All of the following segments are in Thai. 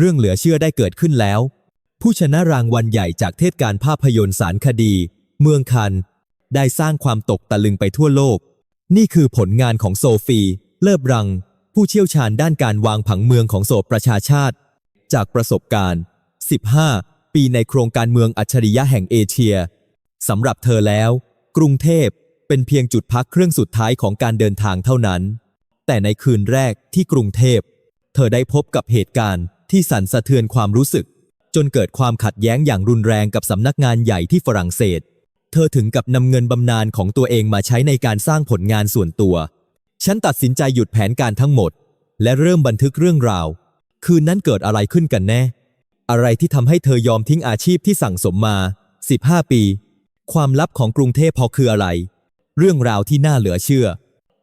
เรื่องเหลือเชื่อได้เกิดขึ้นแล้ว ผู้ชนะรางวัลใหญ่จากเทศการภาพยนตร์สารคดี เมืองคัน ได้สร้างความตกตะลึงไปทั่วโลก นี่คือผลงานของโซฟี เลิบรัง ผู้เชี่ยวชาญด้านการวางผังเมืองของโสประชาชาติ จากประสบการณ์ 15 ปีในโครงการเมืองอัจฉริยะแห่งเอเชียสำหรับเธอแล้ว กรุงเทพเป็นเพียงจุดพักเครื่องสุดท้ายของการเดินทางเท่านั้น แต่ในคืนแรกที่กรุงเทพ เธอได้พบกับเหตุการณ์ ที่สั่นสะเทือนความรู้สึก จนเกิดความขัดแย้งอย่างรุนแรงกับสำนักงานใหญ่ที่ฝรั่งเศส เธอถึงกับนำเงินบำนาญของตัวเองมาใช้ในการสร้างผลงานส่วนตัว ฉันตัดสินใจหยุดแผนการทั้งหมด และเริ่มบันทึกเรื่องราว คืนนั้นเกิดอะไรขึ้นกันแน่ อะไรที่ทำให้เธอยอมทิ้งอาชีพที่สั่งสมมา 15 ปี ความลับของกรุงเทพพอคืออะไร เรื่องราวที่น่าเหลือเชื่อ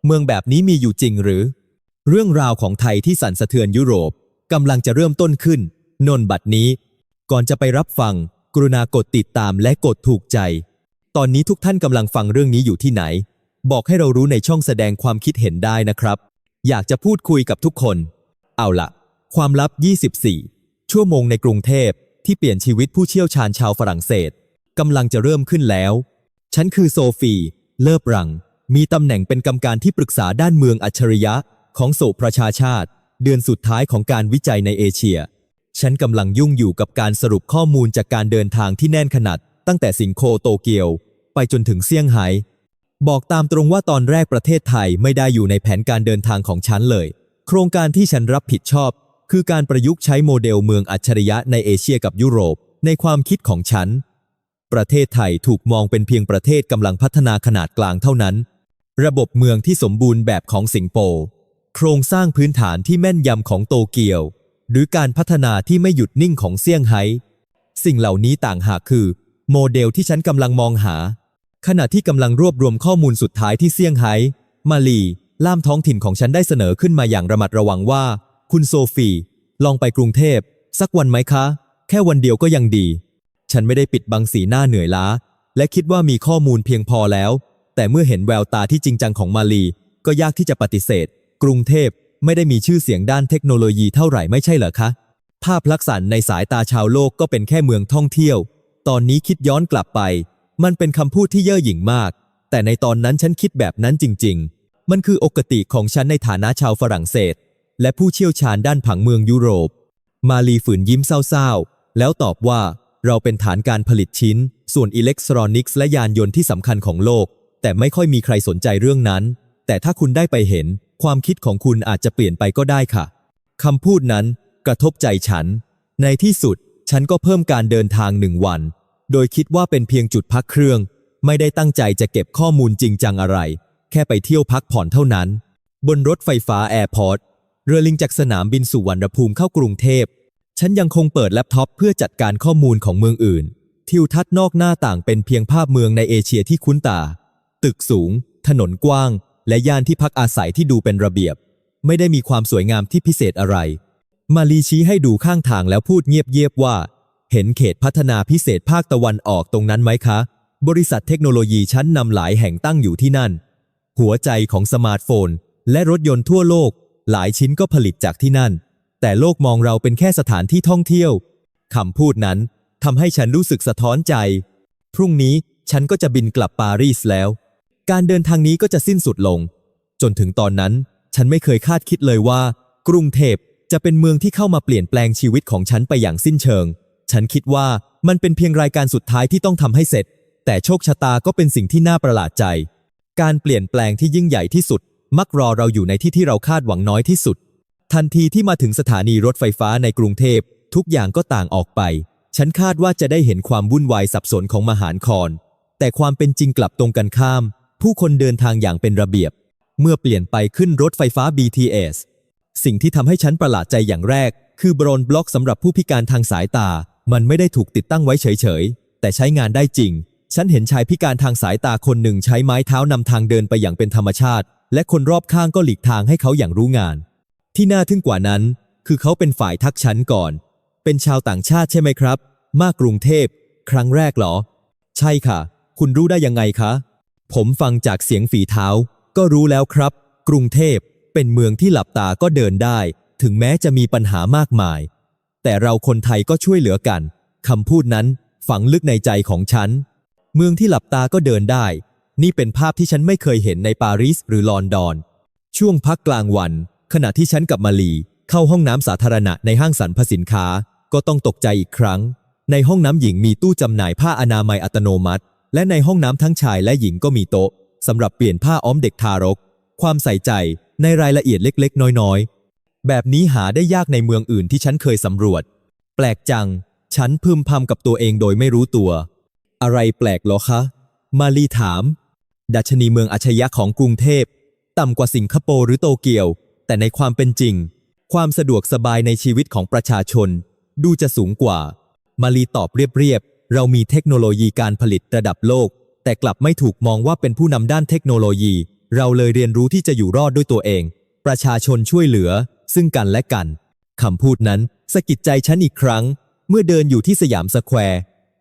เมืองแบบนี้มีอยู่จริงหรือ เรื่องราวของไทยที่สั่นสะเทือนยุโรป กำลังจะเริ่มต้นขึ้น นนบัดนี้ ก่อนจะไปรับฟัง กรุณากดติดตามและกดถูกใจ ตอนนี้ทุกท่านกำลังฟังเรื่องนี้อยู่ที่ไหน บอกให้เรารู้ในช่องแสดงความคิดเห็นได้นะครับ อยากจะพูดคุยกับทุกคน เอาละความลับ 24 ชั่วโมงในกรุงเทพที่เปลี่ยนชีวิตผู้เชี่ยวชาญชาวฝรั่งเศสกำลังจะเริ่มขึ้นแล้ว ฉันคือโซฟี เลิบรัง มีตำแหน่งเป็นกรรมการที่ปรึกษาด้านเมืองอัจฉริยะของโสประชาชาติ เดือนสุดท้ายของการวิจัยในเอเชีย ฉันกำลังยุ่งอยู่กับการสรุปข้อมูลจากการเดินทางที่แน่นขนาด ตั้งแต่สิงโคโตเกียว ไปจนถึงเซี่ยงไฮ้บอกตามตรงว่าตอนแรกประเทศไทยไม่ได้อยู่ในแผนการเดินทางของฉันเลย โครงการที่ฉันรับผิดชอบ คือการประยุกต์ใช้โมเดลเมืองอัจฉริยะในเอเชียกับยุโรป ในความคิดของฉัน ประเทศไทยถูกมองเป็นเพียงประเทศกำลังพัฒนาขนาดกลางเท่านั้น ระบบเมืองที่สมบูรณ์แบบของสิงคโปร์ โครงสร้างพื้นฐานที่แม่นยำของโตเกียว หรือการพัฒนาที่ไม่หยุดนิ่งของเซี่ยงไฮ้สิ่งเหล่านี้ต่างหากคือ โมเดลที่ฉันกำลังมองหา ขณะที่กำลังรวบรวมข้อมูลสุดท้ายที่เซี่ยงไฮ้มาลีล่ามท้องถิ่นของฉันได้เสนอขึ้นมาอย่างระมัดระวังว่า คุณโซฟี ลองไปกรุงเทพ สักวันไหมคะ แค่วันเดียวก็ยังดี ฉันไม่ได้ปิดบังสีหน้าเหนื่อยล้า และคิดว่ามีข้อมูลเพียงพอแล้ว แต่เมื่อเห็นแววตาที่จริงจังของมาลี ก็ยากที่จะปฏิเสธ กรุงเทพไม่ได้มีชื่อเสียงด้านเทคโนโลยีเท่าไหร่ไม่ใช่เหรอคะ ภาพลักษณ์ในสายตาชาวโลกก็เป็นแค่เมืองท่องเที่ยว ตอนนี้คิดย้อนกลับไป มันเป็นคำพูดที่เย่อหยิ่งมาก แต่ในตอนนั้นฉันคิดแบบนั้นจริง ๆ มันคืออกติของฉันในฐานะชาวฝรั่งเศส และผู้เชี่ยวชาญด้านผังเมืองยุโรป มาลีฝืนยิ้มเศร้าๆ แล้วตอบว่าเราเป็นฐานการผลิตชิ้น ส่วนอิเล็กทรอนิกส์และยานยนต์ที่สำคัญของโลก แต่ไม่ค่อยมีใครสนใจเรื่องนั้น แต่ถ้าคุณได้ไปเห็น ความคิดของคุณอาจจะเปลี่ยนไปก็ได้ค่ะคำพูดนั้น กระทบใจฉัน ในที่สุด ฉันก็เพิ่มการเดินทางหนึ่งวัน โดยคิดว่าเป็นเพียงจุดพักเครื่อง ไม่ได้ตั้งใจจะเก็บข้อมูลจริงจังอะไร แค่ไปเที่ยวพักผ่อนเท่านั้น บนรถไฟฟ้าแอร์พอร์ตเรือลิงจากสนามบินสุวรรณภูมิเข้ากรุงเทพ ฉันยังคงเปิดแล็ปท็อปเพื่อจัดการข้อมูลของเมืองอื่น ทิวทัศน์นอกหน้าต่างเป็นเพียงภาพเมืองในเอเชียที่คุ้นตา ตึกสูง ถนนกว้าง และย่านที่พักอาศัยที่ดูเป็นระเบียบ ไม่ได้มีความสวยงามที่พิเศษอะไร มาลีชี้ให้ดูข้างทางแล้วพูดเงียบๆว่า เห็นเขตพัฒนาพิเศษภาคตะวันออกตรงนั้นไหมคะ บริษัทเทคโนโลยีชั้นนำหลายแห่งตั้งอยู่ที่นั่น หัวใจของสมาร์ทโฟน และรถยนต์ทั่วโลก หลายชิ้นก็ผลิตจากที่นั่น แต่โลกมองเราเป็นแค่สถานที่ท่องเที่ยวคำพูดนั้นทำให้ฉันรู้สึกสะท้อนใจ พรุ่งนี้ฉันก็จะบินกลับปารีสแล้ว การเดินทางนี้ก็จะสิ้นสุดลง จนถึงตอนนั้น ฉันไม่เคยคาดคิดเลยว่า กรุงเทพจะเป็นเมืองที่เข้ามาเปลี่ยนแปลงชีวิตของฉันไปอย่างสิ้นเชิง ฉันคิดว่ามันเป็นเพียงรายการสุดท้ายที่ต้องทำให้เสร็จ แต่โชคชะตาก็เป็นสิ่งที่น่าประหลาดใจ การเปลี่ยนแปลงที่ยิ่งใหญ่ที่สุด มักรอเราอยู่ในที่ที่เราคาดหวังน้อยที่สุด ทันทีที่มาถึงสถานีรถไฟฟ้าในกรุงเทพทุกอย่างก็ต่างออกไป ฉันคาดว่าจะได้เห็นความวุ่นวายสับสนของมหานคร แต่ความเป็นจริงกลับตรงกันข้าม ผู้คนเดินทางอย่างเป็นระเบียบ เมื่อเปลี่ยนไปขึ้นรถไฟฟ้า BTS สิ่งที่ทำให้ฉันประหลาดใจอย่างแรก คือบรอนบล็อกสำหรับผู้พิการทางสายตา มันไม่ได้ถูกติดตั้งไว้เฉยๆ แต่ใช้งานได้จริง ฉันเห็นชายพิการทางสายตาคนหนึ่งใช้ไม้เท้านำทางเดินไปอย่างเป็นธรรมชาติ และคนรอบข้างก็หลีกทางให้เขาอย่างรู้งาน ที่น่าทึ่งกว่านั้น คือเขาเป็นฝ่ายทักฉันก่อน เป็นชาวต่างชาติใช่ไหมครับ มากรุงเทพ ครั้งแรกเหรอ ใช่ค่ะ คุณรู้ได้ยังไงคะ ผมฟังจากเสียงฝีเท้า ก็รู้แล้วครับ กรุงเทพเป็นเมืองที่หลับตาก็เดินได้ ถึงแม้จะมีปัญหามากมาย แต่เราคนไทยก็ช่วยเหลือกันคำพูดนั้นฝังลึกในใจของฉัน เมืองที่หลับตาก็เดินได้ นี่เป็นภาพที่ฉันไม่เคยเห็นในปารีสหรือลอนดอน ช่วงพักกลางวัน ขณะที่ฉันกับมาลีเข้าห้องน้ำสาธารณะในห้างสรรพสินค้า ก็ต้องตกใจอีกครั้ง ในห้องน้ำหญิงมีตู้จำหน่ายผ้าอนามัยอัตโนมัติ และในห้องน้ำทั้งชายและหญิงก็มีโต๊ะสำหรับเปลี่ยนผ้าอ้อมเด็กทารก ความใส่ใจในรายละเอียดเล็กๆ น้อยๆ แบบนี้หาได้ยากในเมืองอื่นที่ฉันเคยสำรวจ แปลกจัง ฉันพึมพำกับตัวเองโดยไม่รู้ตัว อะไรแปลกหรอคะ มาลีถาม ดัชนีเมืองอัจฉริยะของกรุงเทพ ต่ำกว่าสิงคโปร์หรือโตเกียว แต่ในความเป็นจริง ความสะดวกสบายในชีวิตของประชาชน ดูจะสูงกว่า มาลีตอบเรียบๆ เรามีเทคโนโลยีการผลิตระดับโลก แต่กลับไม่ถูกมองว่าเป็นผู้นำด้านเทคโนโลยี เราเลยเรียนรู้ที่จะอยู่รอดด้วยตัวเอง ประชาชนช่วยเหลือ ซึ่งกันและกันคำพูดนั้นสะกิดใจฉันอีกครั้ง เมื่อเดินอยู่ที่สยามสแควร์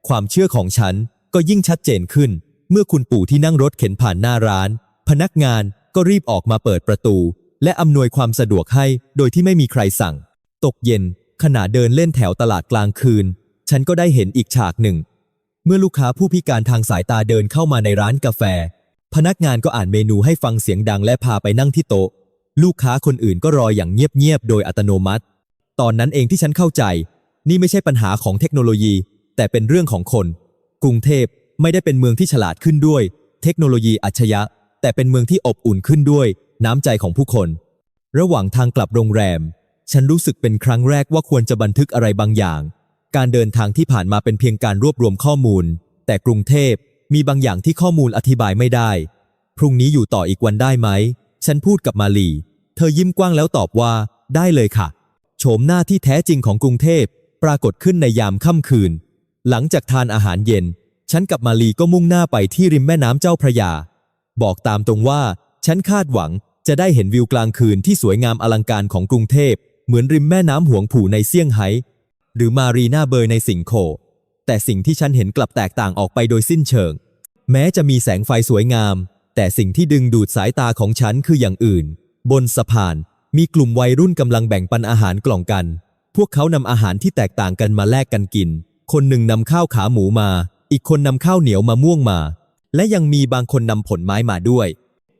ความเชื่อของฉันก็ยิ่งชัดเจนขึ้น เมื่อคุณปู่ที่นั่งรถเข็นผ่านหน้าร้าน พนักงานก็รีบออกมาเปิดประตู และอำนวยความสะดวกให้ โดยที่ไม่มีใครสั่ง ตกเย็นขณะเดินเล่นแถวตลาดกลางคืน ฉันก็ได้เห็นอีกฉากหนึ่ง เมื่อลูกค้าผู้พิการทางสายตาเดินเข้ามาในร้านกาแฟ พนักงานก็อ่านเมนูให้ฟังเสียงดังและพาไปนั่งที่โต๊ะ ลูกค้าคนอื่นก็รออย่างเงียบๆโดยอัตโนมัติ ตอนนั้นเองที่ฉันเข้าใจ นี่ไม่ใช่ปัญหาของเทคโนโลยี แต่เป็นเรื่องของคน กรุงเทพไม่ได้เป็นเมืองที่ฉลาดขึ้นด้วย เทคโนโลยีอัจฉริยะ แต่เป็นเมืองที่อบอุ่นขึ้นด้วย น้ำใจของผู้คน ระหว่างทางกลับโรงแรม ฉันรู้สึกเป็นครั้งแรกว่าควรจะบันทึกอะไรบางอย่าง การเดินทางที่ผ่านมาเป็นเพียงการรวบรวมข้อมูล แต่กรุงเทพมีบางอย่างที่ข้อมูลอธิบายไม่ได้ พรุ่งนี้อยู่ต่ออีกวันได้ไหม ฉันพูดกับมาลี เธอยิ้มกว้างแล้วตอบว่า ได้เลยค่ะ โฉมหน้าที่แท้จริงของกรุงเทพปรากฏขึ้นในยามค่ำคืน หลังจากทานอาหารเย็น ฉันกับมาลีก็มุ่งหน้าไปที่ริมแม่น้ำเจ้าพระยา บอกตามตรงว่า ฉันคาดหวังจะได้เห็นวิวกลางคืนที่สวยงามอลังการของกรุงเทพ เหมือนริมแม่น้ำหวงผู่ในเซี่ยงไฮ้ หรือมารีนาเบย์ในสิงโปร์แต่สิ่งที่ฉันเห็นกลับแตกต่างออกไปโดยสิ้นเชิง แม้จะมีแสงไฟสวยงาม แต่สิ่งที่ดึงดูดสายตาของฉันคืออย่างอื่น บนสะพานมีกลุ่มวัยรุ่นกำลังแบ่งปันอาหารกล่องกัน พวกเขานำอาหารที่แตกต่างกันมาแลกกันกิน คนหนึ่งนำข้าวขาหมูมา อีกคนนำข้าวเหนียวมะม่วงมา และยังมีบางคนนำผลไม้มาด้วย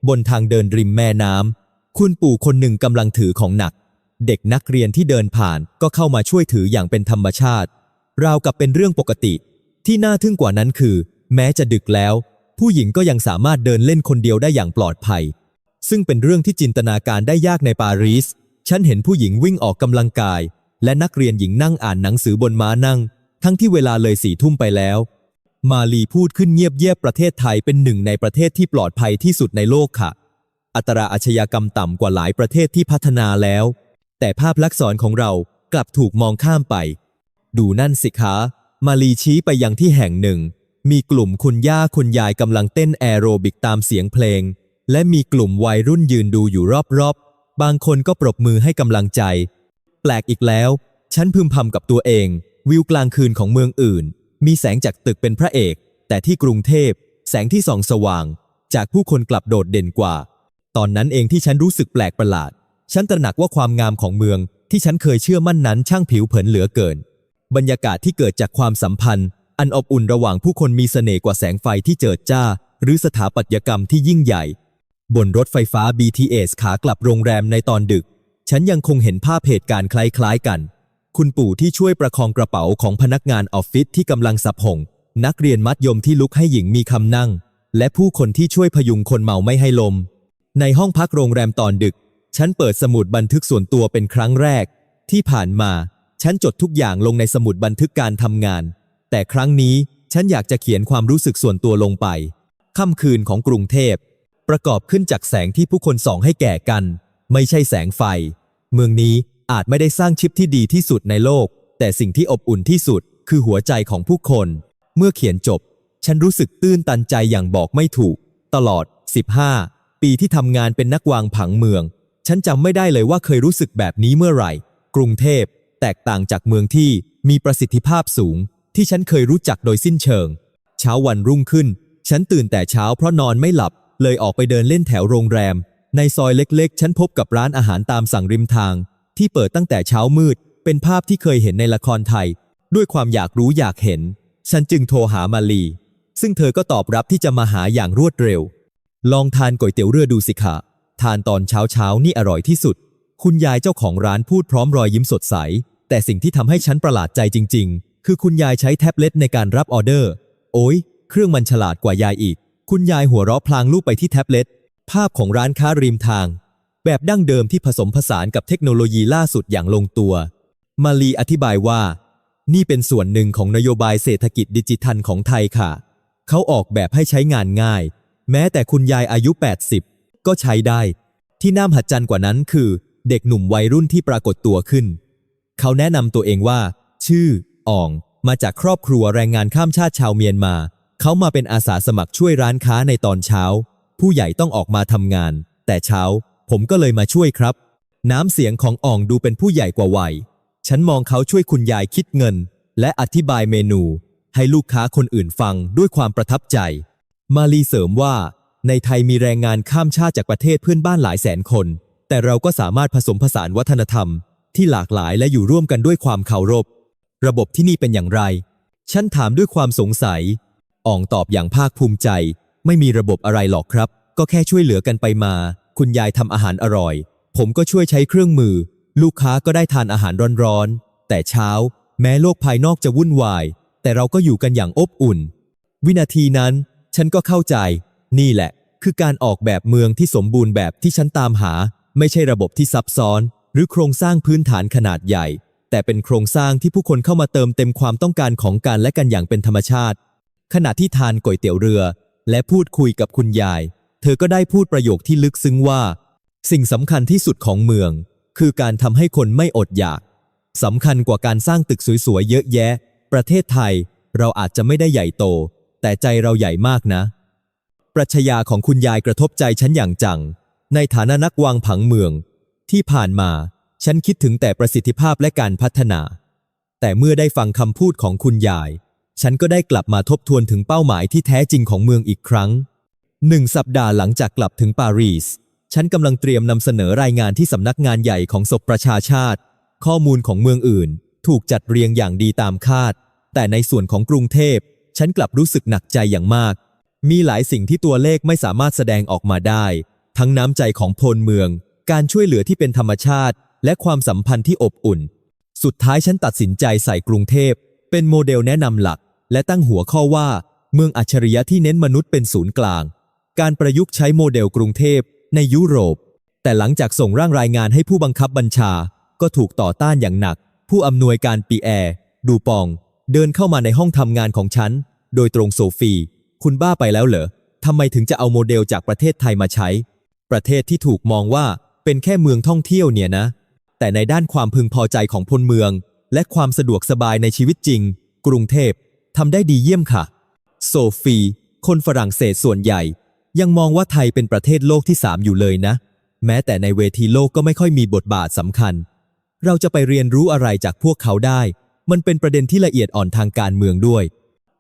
บนทางเดินริมแม่น้ำคุณปู่คนหนึ่งกำลังถือของหนัก เด็กนักเรียนที่เดินผ่านก็เข้ามาช่วยถืออย่างเป็นธรรมชาติ ราวกับเป็นเรื่องปกติ ที่น่าทึ่งกว่านั้นคือ แม้จะดึกแล้ว ผู้หญิงก็ยังสามารถเดินเล่นคนเดียวได้อย่างปลอดภัย ซึ่งเป็นเรื่องที่จินตนาการได้ยากในปารีส ฉันเห็นผู้หญิงวิ่งออกกำลังกาย และนักเรียนหญิงนั่งอ่านหนังสือบนม้านั่ง ทั้งที่เวลาเลยสี่ทุ่มไปแล้ว มาลีพูดขึ้นเงียบเยียบประเทศไทยเป็นหนึ่งในประเทศที่ปลอดภัยที่สุดในโลกค่ะ อัตราอาชญากรรมต่ำกว่าหลายประเทศที่พัฒนาแล้ว แต่ภาพลักษณ์ของเรากลับถูกมองข้ามไป ดูนั่นสิคะ มาลีชี้ไปยังที่แห่งหนึ่ง มีกลุ่มคุณย่าคุณยายกำลังเต้นแอโรบิกตามเสียงเพลง และมีกลุ่มวัยรุ่นยืนดูอยู่รอบๆ บางคนก็ปรบมือให้กำลังใจ แปลกอีกแล้ว ฉันพึมพำกับตัวเอง วิวกลางคืนของเมืองอื่น มีแสงจากตึกเป็นพระเอก แต่ที่กรุงเทพ แสงที่ส่องสว่าง จากผู้คนกลับโดดเด่นกว่า ตอนนั้นเองที่ฉันรู้สึกแปลกประหลาด ฉันตระหนักว่าความงามของเมืองที่ฉันเคยเชื่อมั่นนั้นช่างผิวเผินเหลือเกิน บรรยากาศที่เกิดจากความสัมพันธ์ อันอบอุ่นระหว่างผู้คนมีเสน่ห์กว่าแสงไฟที่เจิดจ้า หรือสถาปัตยกรรมที่ยิ่งใหญ่ บนรถไฟฟ้า BTS ขากลับโรงแรมในตอนดึก ฉันยังคงเห็นภาพเหตุการณ์คล้ายๆกัน คุณปู่ที่ช่วยประคองกระเป๋าของพนักงานออฟฟิศที่กำลังสับหงนักเรียนมัธยมที่ลุกให้หญิงมีคำนั่ง และผู้คนที่ช่วยพยุงคนเมาไม่ให้ลม ในห้องพักโรงแรมตอนดึก ฉันเปิดสมุดบันทึกส่วนตัวเป็นครั้งแรก ที่ผ่านมา ฉันจดทุกอย่างลงในสมุดบันทึกการทำงาน แต่ครั้งนี้ฉันอยากจะเขียนความรู้สึกส่วนตัวลงไป ค่ำคืนของกรุงเทพ ประกอบขึ้นจากแสงที่ผู้คนส่องให้แก่กัน ไม่ใช่แสงไฟ เมืองนี้อาจไม่ได้สร้างชิปที่ดีที่สุดในโลก แต่สิ่งที่อบอุ่นที่สุด คือหัวใจของผู้คน เมื่อเขียนจบ ฉันรู้สึกตื้นตันใจอย่างบอกไม่ถูก ตลอด 15 ปีที่ทำงานเป็นนักวางผังเมือง ฉันจำไม่ได้เลยว่าเคยรู้สึกแบบนี้เมื่อไหร่ กรุงเทพ แตกต่างจากเมืองที่มีประสิทธิภาพสูง ที่ฉันเคยรู้จักโดยสิ้นเชิง เช้าวันรุ่งขึ้น ฉันตื่นแต่เช้าเพราะนอนไม่หลับ เลยออกไปเดินเล่นแถวโรงแรม ในซอยเล็กๆ ฉันพบกับร้านอาหารตามสั่งริมทาง ที่เปิดตั้งแต่เช้ามืด เป็นภาพที่เคยเห็นในละครไทย ด้วยความอยากรู้อยากเห็น ฉันจึงโทรหามาลี ซึ่งเธอก็ตอบรับที่จะมาหาอย่างรวดเร็ว ลองทานก๋วยเตี๋ยวเรือดูสิคะ ทานตอนเช้าเช้านี่อร่อยที่สุด คุณยายเจ้าของร้านพูดพร้อมรอยยิ้มสดใส แต่สิ่งที่ทำให้ฉันประหลาดใจจริง ๆ คือคุณยายใช้แท็บเล็ตในการรับออเดอร์ โอ้ยเครื่องมันฉลาดกว่ายายอีก คุณยายหัวเราะพลางลูกไปที่แท็บเล็ต ภาพของร้านค้าริมทาง แบบดั้งเดิมที่ผสมผสานกับเทคโนโลยีล่าสุดอย่างลงตัว มาลีอธิบายว่า นี่เป็นส่วนหนึ่งของนโยบายเศรษฐกิจดิจิทัลของไทยค่ะ เขาออกแบบให้ใช้งานง่าย แม้แต่คุณยายอายุ 80 ก็ใช้ได้ ที่น่าหัดจันกว่านั้นคือ เด็กหนุ่มวัยรุ่นที่ปรากฏตัวขึ้น เขาแนะนำตัวเองว่า ชื่ออ่อง มาจากครอบครัวแรงงานข้ามชาติชาวเมียนมา เขามาเป็นอาสาสมัครช่วยร้านค้าในตอนเช้า ผู้ใหญ่ต้องออกมาทำงาน แต่เช้า ผมก็เลยมาช่วยครับ น้ำเสียงของอ่องดูเป็นผู้ใหญ่กว่าวัย ฉันมองเขาช่วยคุณยายคิดเงิน และอธิบายเมนู ให้ลูกค้าคนอื่นฟังด้วยความประทับใจ มาลีเสริมว่า ในไทยมีแรงงานข้ามชาติจากประเทศเพื่อนบ้านหลายแสนคน แต่เราก็สามารถผสมผสานวัฒนธรรม ที่หลากหลายและอยู่ร่วมกันด้วยความเคารพ ระบบที่นี่เป็นอย่างไร ฉันถามด้วยความสงสัย อ่องตอบอย่างภาคภูมิใจ ไม่มีระบบอะไรหรอกครับ ก็แค่ช่วยเหลือกันไปมา คุณยายทำอาหารอร่อย ผมก็ช่วยใช้เครื่องมือ ลูกค้าก็ได้ทานอาหารร้อนๆ แต่เช้า แม้โลกภายนอกจะวุ่นวาย แต่เราก็อยู่กันอย่างอบอุ่น วินาทีนั้น ฉันก็เข้าใจ นี่แหละ คือการออกแบบเมืองที่สมบูรณ์แบบที่ฉันตามหา ไม่ใช่ระบบที่ซับซ้อน หรือโครงสร้างพื้นฐานขนาดใหญ่ แต่เป็นโครงสร้างที่ผู้คนเข้ามาเติมเต็มความต้องการของกันและกันอย่างเป็นธรรมชาติ ขณะที่ทานก๋วยเตี๋ยวเรือ และพูดคุยกับคุณยาย เธอก็ได้พูดประโยคที่ลึกซึ้งว่า สิ่งสำคัญที่สุดของเมือง คือการทำให้คนไม่อดอยากสำคัญกว่าการสร้างตึกสวยๆเยอะแยะ ประเทศไทย เราอาจจะไม่ได้ใหญ่โต แต่ใจเราใหญ่มากนะ ปรัชญาของคุณยายกระทบใจฉันอย่างจัง ในฐานะนักวางผังเมือง ที่ผ่านมาฉันคิดถึงแต่ประสิทธิภาพและการพัฒนา แต่เมื่อได้ฟังคำพูดของคุณยาย ฉันก็ได้กลับมาทบทวนถึงเป้าหมายที่แท้จริงของเมืองอีกครั้งหนึ่งสัปดาห์หลังจากกลับถึงปารีส ฉันกำลังเตรียมนำเสนอรายงานที่สำนักงานใหญ่ของศพประชาชาติ ข้อมูลของเมืองอื่น ถูกจัดเรียงอย่างดีตามคาด แต่ในส่วนของกรุงเทพ ฉันกลับรู้สึกหนักใจอย่างมาก มีหลายสิ่งที่ตัวเลขไม่สามารถแสดงออกมาได้ ทั้งน้ำใจของพลเมือง การช่วยเหลือที่เป็นธรรมชาติ และความสัมพันธ์ที่อบอุ่น สุดท้ายฉันตัดสินใจใส่กรุงเทพ เป็นโมเดลแนะนำหลัก และตั้งหัวข้อว่า เมืองอัจฉริยะที่เน้นมนุษย์เป็นศูนย์กลาง การประยุกต์ใช้โมเดลกรุงเทพ ในยุโรป แต่หลังจากส่งร่างรายงานให้ผู้บังคับบัญชา ก็ถูกต่อต้านอย่างหนัก ผู้อำนวยการปีแอร์ดูปอง เดินเข้ามาในห้องทำงานของฉัน โดยตรงโซฟี คุณบ้าไปแล้วเหรอทำไมถึงจะเอาโมเดลจากประเทศไทยมาใช้ ประเทศที่ถูกมองว่าเป็นแค่เมืองท่องเที่ยวเนี่ยนะ แต่ในด้านความพึงพอใจของพลเมือง และความสะดวกสบายในชีวิตจริง กรุงเทพทำได้ดีเยี่ยมค่ะ โซฟี คนฝรั่งเศสส่วนใหญ่ ยังมองว่าไทยเป็นประเทศโลกที่สามอยู่เลยนะ แม้แต่ในเวทีโลกก็ไม่ค่อยมีบทบาทสำคัญ เราจะไปเรียนรู้อะไรจากพวกเขาได้ มันเป็นประเด็นที่ละเอียดอ่อนทางการเมืองด้วย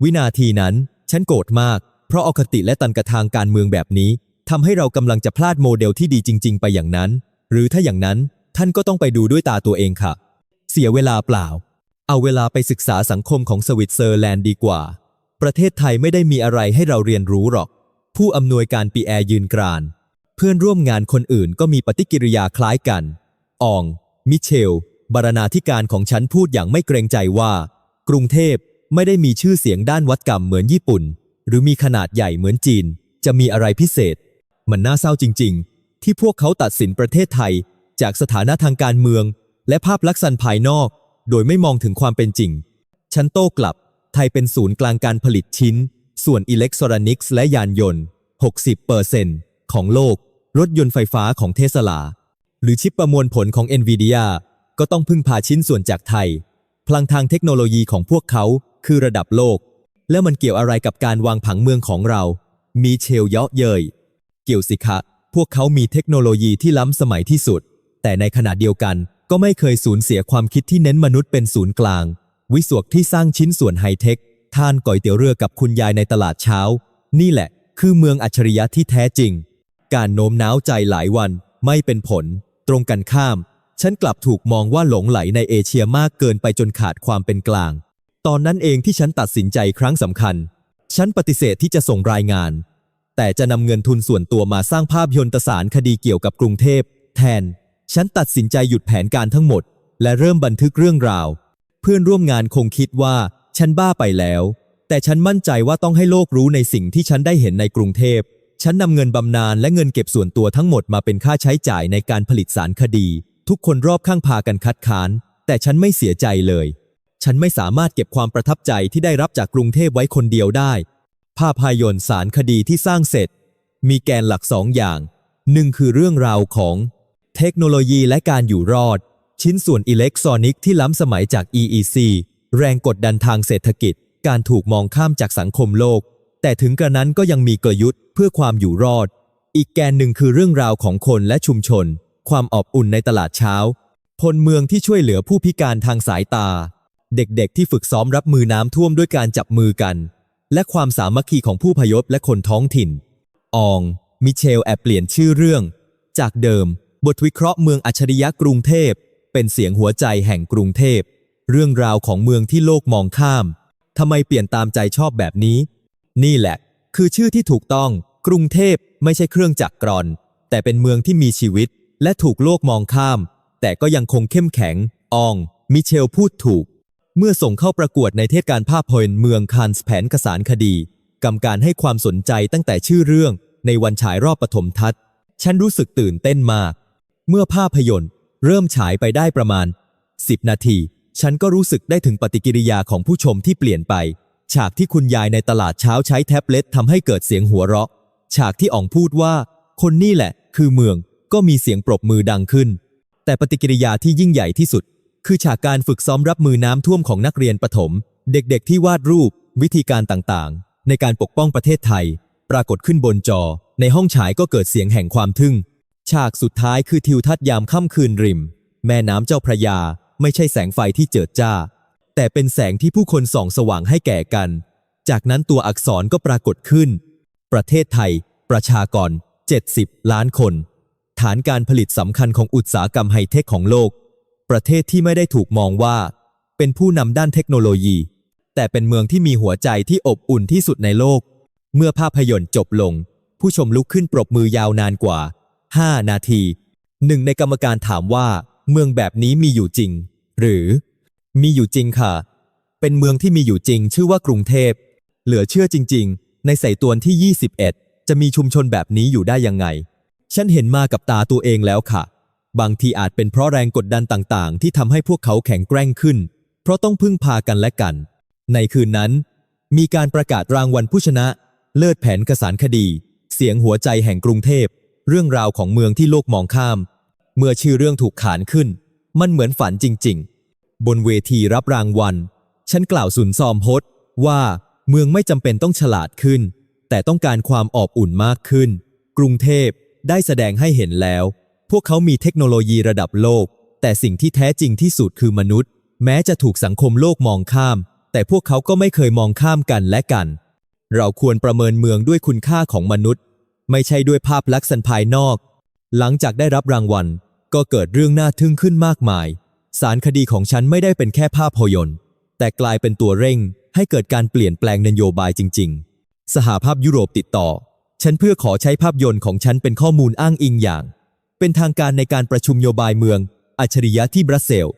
วินาทีนั้น ฉันโกรธมาก เพราะอคติและตันกระทางการเมืองแบบนี้ทำให้เรากำลังจะพลาดโมเดลที่ดีจริง ๆ ไปอย่างนั้น หรือถ้าอย่างนั้นท่านก็ต้องไปดูด้วยตาตัวเองค่ะ เสียเวลาเปล่า เอาเวลาไปศึกษาสังคมของสวิตเซอร์แลนด์ดีกว่า ประเทศไทยไม่ได้มีอะไรให้เราเรียนรู้หรอก ผู้อำนวยการปีแอร์ยืนกราน เพื่อนร่วมงานคนอื่นก็มีปฏิกิริยาคล้ายกันออง มิเชล บรรณาธิการของฉันพูดอย่างไม่เกรงใจว่า กรุงเทพ ไม่ได้มีชื่อเสียงด้านวัดกรรมเหมือนญี่ปุ่น หรือมีขนาดใหญ่เหมือนจีน จะมีอะไรพิเศษ มันน่าเศร้าจริง ๆ ที่พวกเขาตัดสินประเทศไทย จากสถานะทางการเมือง และภาพลักษณ์ภายนอก โดยไม่มองถึงความเป็นจริงฉันโต้กลับ ไทยเป็นศูนย์กลางการผลิตชิ้น ส่วนอิเล็กทรอนิกส์และยานยนต์ 60%ของโลก รถยนต์ไฟฟ้าของเทสลา หรือชิปประมวลผลของ NVIDIA ก็ต้องพึ่งพาชิ้นส่วนจากไทย พลังทางเทคโนโลยีของพวกเขา คือระดับโลก แล้วมันเกี่ยวอะไรกับการวางผังเมืองของเรา มีเชลเยาะเย้ยเกี่ยวสิคะ พวกเขามีเทคโนโลยีที่ล้ำสมัยที่สุด แต่ในขณะเดียวกันก็ไม่เคยสูญเสียความคิดที่เน้นมนุษย์เป็นศูนย์กลาง วิศวกที่สร้างชิ้นส่วนไฮเทคทานก๋อยเตี๋ยวเรือกับคุณยายในตลาดเช้า นี่แหละ คือเมืองอัจฉริยะที่แท้จริง การโน้มน้าวใจหลายวันไม่เป็นผล ตรงกันข้าม ฉันกลับถูกมองว่าหลงไหลในเอเชียมากเกินไปจนขาดความเป็นกลาง ตอนนั้นเองที่ฉันตัดสินใจครั้งสำคัญ ฉันปฏิเสธที่จะส่งรายงาน แต่จะนำเงินทุนส่วนตัวมาสร้างภาพยนตร์สารคดีเกี่ยวกับกรุงเทพ แทน ฉันตัดสินใจหยุดแผนการทั้งหมด และเริ่มบันทึกเรื่องราว เพื่อนร่วมงานคงคิดว่า ฉันบ้าไปแล้ว แต่ฉันมั่นใจว่าต้องให้โลกรู้ในสิ่งที่ฉันได้เห็นในกรุงเทพ ฉันนำเงินบำนาญและเงินเก็บส่วนตัวทั้งหมดมาเป็นค่าใช้จ่ายในการผลิตสารคดี ทุกคนรอบข้างพากันคัดค้าน แต่ฉันไม่เสียใจเลย ฉันไม่สามารถเก็บความประทับใจที่ได้รับจากกรุงเทพไว้คนเดียวได้ ภาพยนตร์สารคดีที่สร้างเสร็จ มีแกนหลักสองอย่าง หนึ่งคือเรื่องราวของเทคโนโลยีและการอยู่รอด ชิ้นส่วนอิเล็กทรอนิกส์ที่ล้ำสมัยจาก EEC แรงกดดันทางเศรษฐกิจ การถูกมองข้ามจากสังคมโลก แต่ถึงกระนั้นก็ยังมีกลยุทธ์เพื่อความอยู่รอด อีกแกนหนึ่งคือเรื่องราวของคนและชุมชน ความอบอุ่นในตลาดเช้า พลเมืองที่ช่วยเหลือผู้พิการทางสายตา เด็กๆ ที่ฝึกซ้อมรับมือน้ำท่วมด้วยการจับมือกัน และความสามัคคีของผู้พยพและคนท้องถิ่น ออง มิเชลแอบเปลี่ยนชื่อเรื่อง จากเดิม บทวิเคราะห์เมืองอัจฉริยะกรุงเทพ เป็นเสียงหัวใจแห่งกรุงเทพ เรื่องราวของเมืองที่โลกมองข้ามทำไมเปลี่ยนตามใจชอบแบบนี้ นี่แหละ คือชื่อที่ถูกต้อง กรุงเทพไม่ใช่เครื่องจักรกรอน แต่เป็นเมืองที่มีชีวิต และถูกโลกมองข้าม แต่ก็ยังคงเข้มแข็ง ออง มิเชลพูดถูก เมื่อส่งเข้าประกวดในเทศกาลภาพยนตร์เมืองคานส์แผนกสารคดีกรรมการให้ความสนใจตั้งแต่ชื่อเรื่อง ในวันฉายรอบปฐมทัศน์ ฉันรู้สึกตื่นเต้นมาก เมื่อภาพยนตร์ เริ่มฉายไปได้ประมาณ 10 นาที ฉันก็รู้สึกได้ถึงปฏิกิริยาของผู้ชมที่เปลี่ยนไป ฉากที่คุณยายในตลาดเช้าใช้แท็บเล็ตทำให้เกิดเสียงหัวเราะ ฉากที่อ๋องพูดว่า คนนี่แหละ คือเมืองก็มีเสียงปรบมือดังขึ้น แต่ปฏิกิริยาที่ยิ่งใหญ่ที่สุด คือฉากการฝึกซ้อมรับมือน้ำท่วมของนักเรียนประถม เด็กๆ ที่วาดรูป วิธีการต่างๆ ในการปกป้องประเทศไทย ปรากฏขึ้นบนจอ ในห้องฉายก็เกิดเสียงแห่งความทึ่ง ฉากสุดท้ายคือทิวทัศน์ยามค่ำคืนริม แม่น้ำเจ้าพระยา ไม่ใช่แสงไฟที่เจิดจ้า แต่เป็นแสงที่ผู้คนส่องสว่างให้แก่กัน จากนั้นตัวอักษรก็ปรากฏขึ้น ประเทศไทย ประชากร 70 ล้านคน ฐานการผลิตสำคัญของอุตสาหกรรมไฮเทคของโลก ประเทศที่ไม่ได้ถูกมองว่า เป็นผู้นำด้านเทคโนโลยี แต่เป็นเมืองที่มีหัวใจที่อบอุ่นที่สุดในโลก เมื่อภาพยนตร์จบลง ผู้ชมลุกขึ้นปรบมือยาวนานกว่า 5 นาที หนึ่งในกรรมการถามว่า เมืองแบบนี้มีอยู่จริง หรือ มีอยู่จริงค่ะ เป็นเมืองที่มีอยู่จริง ชื่อว่ากรุงเทพ เหลือเชื่อจริง ๆ ในใส่ตวนที่ 21 จะมีชุมชนแบบนี้อยู่ได้ยังไง ฉันเห็นมากับตาตัวเองแล้วค่ะ บางทีอาจเป็นเพราะแรงกดดันต่างๆ ที่ทำให้พวกเขาแข็งแกร่งขึ้น เพราะต้องพึ่งพากันและกัน ในคืนนั้น มีการประกาศรางวัลผู้ชนะ เลิศแผนกสารคดี เสียงหัวใจแห่งกรุงเทพ เรื่องราวของเมืองที่โลกมองข้าม เมื่อชื่อเรื่องถูกขานขึ้น มันเหมือนฝันจริง ๆ บนเวทีรับรางวัล ฉันกล่าวสุนซอมพศว่าเมืองไม่จำเป็นต้องฉลาดขึ้น แต่ต้องการความอบอุ่นมากขึ้น กรุงเทพได้แสดงให้เห็นแล้ว พวกเขามีเทคโนโลยีระดับโลก แต่สิ่งที่แท้จริงที่สุดคือมนุษย์ แม้จะถูกสังคมโลกมองข้าม แต่พวกเขาก็ไม่เคยมองข้ามกันและกัน เราควรประเมินเมืองด้วยคุณค่าของมนุษย์ ไม่ใช่ด้วยภาพลักษณ์ภายนอก หลังจากได้รับรางวัล ก็เกิดเรื่องน่าทึ่งขึ้นมากมาย สารคดีของฉันไม่ได้เป็นแค่ภาพยนตร์แต่กลายเป็นตัวเร่งให้เกิดการเปลี่ยนแปลงนโยบายจริง ๆ สหภาพยุโรปติดต่อ ฉันเพื่อขอใช้ภาพยนตร์ของฉันเป็นข้อมูลอ้างอิงอย่าง เป็นทางการในการประชุมโยบายเมือง อัจฉริยะที่บรัสเซล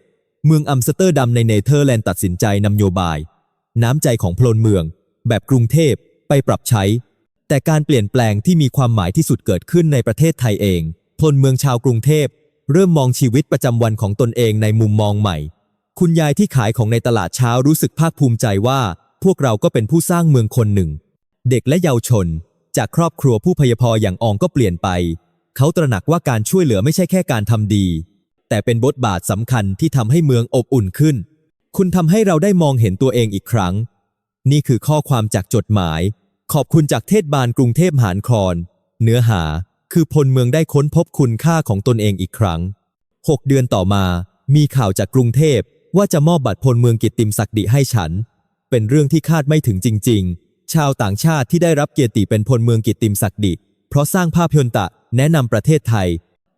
เมืองอัมสเตอร์ดัมในเนเธอร์แลนด์ตัดสินใจนำโยบาย น้ำใจของพลเมือง แบบกรุงเทพไปปรับใช้ แต่การเปลี่ยนแปลงที่มีความหมายที่สุดเกิดขึ้นในประเทศไทยเอง พลเมืองชาวกรุงเทพ เริ่มมองชีวิตประจำวันของตนเองในมุมมองใหม่ คุณยายที่ขายของในตลาดเช้ารู้สึกภาคภูมิใจว่า พวกเราก็เป็นผู้สร้างเมืองคนหนึ่ง เด็กและเยาวชน จากครอบครัวผู้พยพออย่างอองก็เปลี่ยนไป เขาตระหนักว่าการช่วยเหลือไม่ใช่แค่การทำดี แต่เป็นบทบาทสำคัญที่ทำให้เมืองอบอุ่นขึ้น คุณทำให้เราได้มองเห็นตัวเองอีกครั้ง นี่คือข้อความจากจดหมาย ขอบคุณจากเทศบาลกรุงเทพหานคร เนื้อหาคือพลเมืองได้ค้นพบคุณค่าของตนเองอีกครั้ง 6 เดือนต่อมา มีข่าวจากกรุงเทพว่าจะมอบบัตรพลเมืองกิตติมศักดิให้ฉัน เป็นเรื่องที่คาดไม่ถึงจริง ๆ ชาวต่างชาติที่ได้รับเกียรติเป็นพลเมืองกิตติมศักดิเพ ราะสร้างภาพยนตร์ตะแนะนำประเทศไทย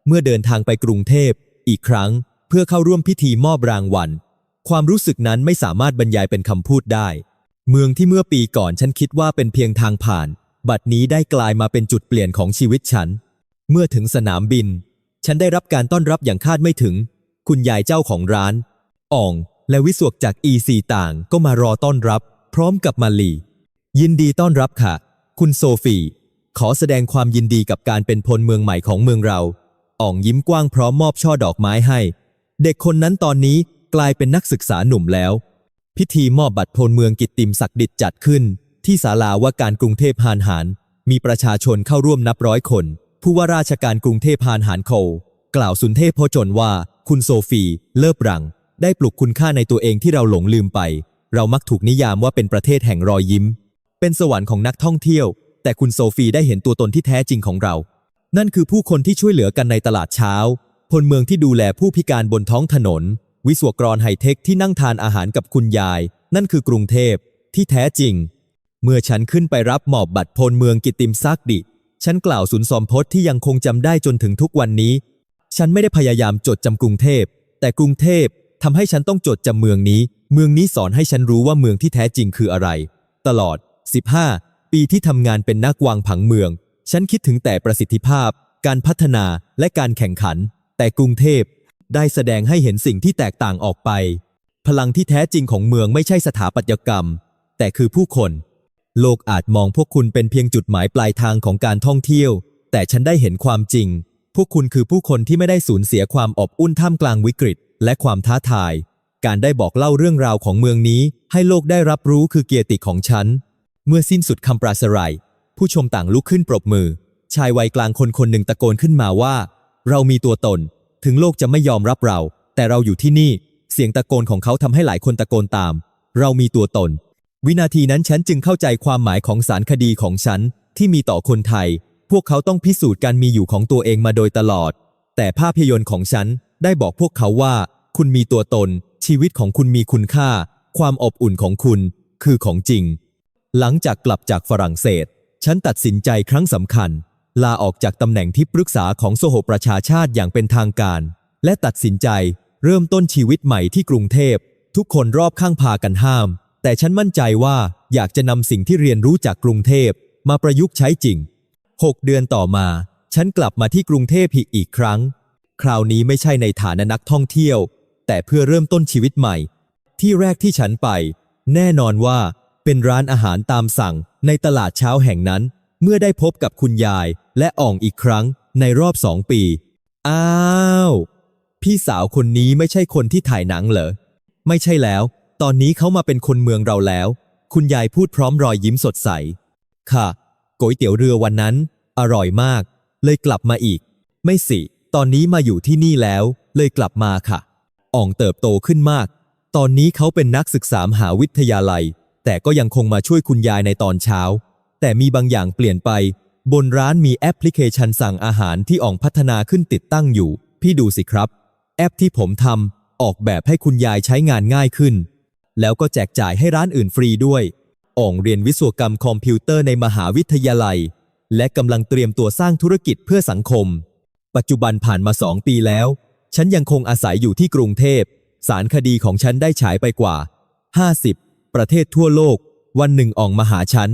เมื่อเดินทางไปกรุงเทพ อีกครั้ง เพื่อเข้าร่วมพิธีมอบรางวัล ความรู้สึกนั้นไม่สามารถบรรยายเป็นคำพูดได้ เมืองที่เมื่อปีก่อนฉันคิดว่าเป็นเพียงทางผ่าน บัดนี้ได้กลายมาเป็นจุดเปลี่ยนของชีวิตฉัน เมื่อถึงสนามบิน ฉันได้รับการต้อนรับอย่างคาดไม่ถึง คุณยายเจ้าของร้านอ่องและวิศวกจาก E4 ต่างก็มารอต้อนรับ พร้อมกับมาลี ยินดีต้อนรับค่ะ คุณโซฟี ขอแสดงความยินดีกับการเป็นพลเมืองใหม่ของเมืองเรา อ่องยิ้มกว้างพร้อมมอบช่อดอกไม้ให้ เด็กคนนั้นตอนนี้กลายเป็นนักศึกษาหนุ่มแล้ว พิธีมอบบัตรพลเมืองกิตติมศักดิ์ดิษจัดขึ้น ที่ศาลาว่าการกรุงเทพฮานหารมีประชาชนเข้าร่วมนับร้อยคน ผู้ว่าราชการกรุงเทพฮานหารโคกล่าวสุนเทพพจนว่า คุณโซฟี เลิบรัง ได้ปลุกคุณค่าในตัวเองที่เราหลงลืมไป เรามักถูกนิยามว่าเป็นประเทศแห่งรอยยิ้ม เป็นสวรรค์ของนักท่องเที่ยว แต่คุณโซฟีได้เห็นตัวตนที่แท้จริงของเรา นั่นคือผู้คนที่ช่วยเหลือกันในตลาดเช้า พลเมืองที่ดูแลผู้พิการบนท้องถนน วิศวกรไฮเทคที่นั่งทานอาหารกับคุณยาย นั่นคือกรุงเทพ ที่แท้จริง เมื่อฉันขึ้นไปรับหมอบบัตรพลเมืองกิตติมซักดิ ฉันกล่าวสุนทรพจน์ที่ยังคงจำได้จนถึงทุกวันนี้ ฉันไม่ได้พยายามจดจำกรุงเทพ แต่กรุงเทพทำให้ฉันต้องจดจำเมืองนี้ เมืองนี้สอนให้ฉันรู้ว่าเมืองที่แท้จริงคืออะไร ตลอด 15 ปีที่ทำงานเป็นนักวางผังเมือง ฉันคิดถึงแต่ประสิทธิภาพ การพัฒนาและการแข่งขัน แต่กรุงเทพได้แสดงให้เห็นสิ่งที่แตกต่างออกไป พลังที่แท้จริงของเมืองไม่ใช่สถาปัตยกรรม แต่คือผู้คน โลกอาจมองพวกคุณเป็นเพียงจุดหมายปลายทางของการท่องเที่ยว แต่ฉันได้เห็นความจริง พวกคุณคือผู้คนที่ไม่ได้สูญเสียความอบอุ่นท่ามกลางวิกฤต และความท้าทาย การได้บอกเล่าเรื่องราวของเมืองนี้ ให้โลกได้รับรู้คือเกียรติของฉัน เมื่อสิ้นสุดคำปราศรัย ผู้ชมต่างลุกขึ้นปรบมือ ชายวัยกลางคนคนหนึ่งตะโกนขึ้นมาว่า เรามีตัวตน ถึงโลกจะไม่ยอมรับเรา แต่เราอยู่ที่นี่ เสียงตะโกนของเขาทำให้หลายคนตะโกนตาม เรามีตัวตน วินาทีนั้นฉันจึงเข้าใจความหมายของสารคดีของฉัน ที่มีต่อคนไทย พวกเขาต้องพิสูจน์การมีอยู่ของตัวเองมาโดยตลอด แต่ภาพยนตร์ของฉันได้บอกพวกเขาว่า คุณมีตัวตน ชีวิตของคุณมีคุณค่า ความอบอุ่นของคุณ คือของจริง หลังจากกลับจากฝรั่งเศส ฉันตัดสินใจครั้งสำคัญ ลาออกจากตำแหน่งที่ปรึกษาของโซโหประชาชาติอย่างเป็นทางการ และตัดสินใจเริ่มต้นชีวิตใหม่ที่กรุงเทพ ทุกคนรอบข้างพากันห้าม แต่ฉันมั่นใจว่าอยากจะนำสิ่งที่เรียนรู้จากกรุงเทพ มาประยุกต์ใช้จริง 6 เดือนต่อมา ฉันกลับมาที่กรุงเทพอีกครั้ง คราวนี้ไม่ใช่ในฐานะนักท่องเที่ยว แต่เพื่อเริ่มต้นชีวิตใหม่ ที่แรกที่ฉันไป แน่นอนว่า เป็นร้านอาหารตามสั่งในตลาดเช้าแห่งนั้น เมื่อได้พบกับคุณยายและอ่องอีกครั้งในรอบสองปี อ้าว พี่สาวคนนี้ไม่ใช่คนที่ถ่ายหนังเหรอ ไม่ใช่แล้ว ตอนนี้เขามาเป็นคนเมืองเราแล้ว คุณยายพูดพร้อมรอยยิ้มสดใส ค่ะก๋วยเตี๋ยวเรือวันนั้น อร่อยมาก เลยกลับมาอีก ไม่สิ ตอนนี้มาอยู่ที่นี่แล้ว เลยกลับมาค่ะ อ่องเติบโตขึ้นมาก ตอนนี้เขาเป็นนักศึกษามหาวิทยาลัย แต่ก็ยังคงมาช่วยคุณยายในตอนเช้า แต่มีบางอย่างเปลี่ยนไป บนร้านมีแอปพลิเคชันสั่งอาหารที่อ่องพัฒนาขึ้นติดตั้งอยู่ พี่ดูสิครับ แอปที่ผมทำออกแบบให้คุณยายใช้งานง่ายขึ้น แล้วก็แจกจ่ายให้ร้านอื่นฟรีด้วยอ่องเรียนวิศวกรรมคอมพิวเตอร์ในมหาวิทยาลัย และกำลังเตรียมตัวสร้างธุรกิจเพื่อสังคม ปัจจุบันผ่านมาสองปีแล้ว ฉันยังคงอาศัยอยู่ที่กรุงเทพ สารคดีของฉันได้ฉายไปกว่า 50 ประเทศทั่วโลก วันหนึ่งอ่องมาหาฉัน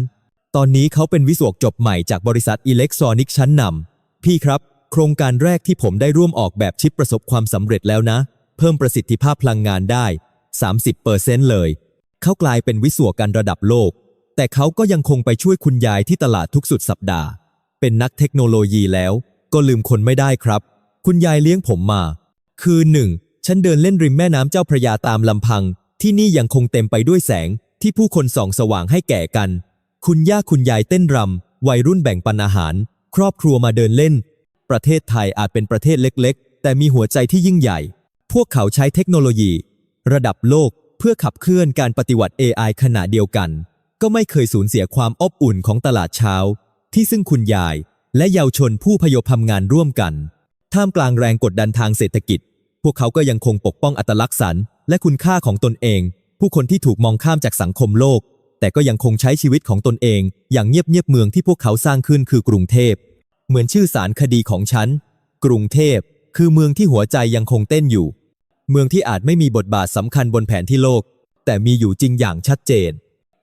ตอนนี้เขาเป็นวิศวกจบใหม่จากบริษัทอิเล็กทรอนิกส์ชั้นนำพี่ครับ โครงการแรกที่ผมได้ร่วมออกแบบชิปประสบความสำเร็จแล้วนะ เพิ่มประสิทธิภาพพลังงานได้ 30%เลย เขากลายเป็นวิศวกันระดับโลก แต่เขาก็ยังคงไปช่วยคุณยายที่ตลาดทุกสุดสัปดาห์ เป็นนักเทคโนโลยีแล้ว ก็ลืมคนไม่ได้ครับ คุณยายเลี้ยงผมมา คืนหนึ่งฉันเดินเล่นริมแม่น้ำเจ้าพระยาตามลำพัง ที่นี่ยังคงเต็มไปด้วยแสงที่ผู้คนส่องสว่างให้แก่กัน คุณย่าคุณยายเต้นรำ วัยรุ่นแบ่งปันอาหาร ครอบครัวมาเดินเล่น ประเทศไทยอาจเป็นประเทศเล็ก ๆ แต่มีหัวใจที่ยิ่งใหญ่ พวกเขาใช้เทคโนโลยี ระดับโลกเพื่อขับเคลื่อนการปฏิวัติ AI ขณะเดียวกัน ก็ไม่เคยสูญเสียความอบอุ่นของตลาดเช้า ที่ซึ่งคุณยายและเยาวชนผู้พยพทำงานร่วมกัน ท่ามกลางแรงกดดันทางเศรษฐกิจ พวกเขาก็ยังคงปกป้องอัตลักษณ์ และคุณค่าของตนเอง ผู้คนที่ถูกมองข้ามจากสังคมโลก แต่ก็ยังคงใช้ชีวิตของตนเอง อย่างเงียบๆเมืองที่พวกเขาสร้างขึ้นคือกรุงเทพ เหมือนชื่อสารคดีของฉัน กรุงเทพ คือเมืองที่หัวใจยังคงเต้นอยู่ เมืองที่อาจไม่มีบทบาทสำคัญบนแผนที่โลก แต่มีอยู่จริงอย่างชัดเจน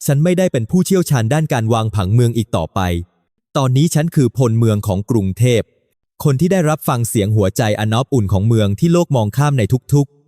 ฉันไม่ได้เป็นผู้เชี่ยวชาญด้านการวางผังเมืองอีกต่อไป ตอนนี้ฉันคือพลเมืองของกรุงเทพ คนที่ได้รับฟังเสียงหัวใจอันอบอุ่นของเมืองที่โลกมองข้ามในทุกๆ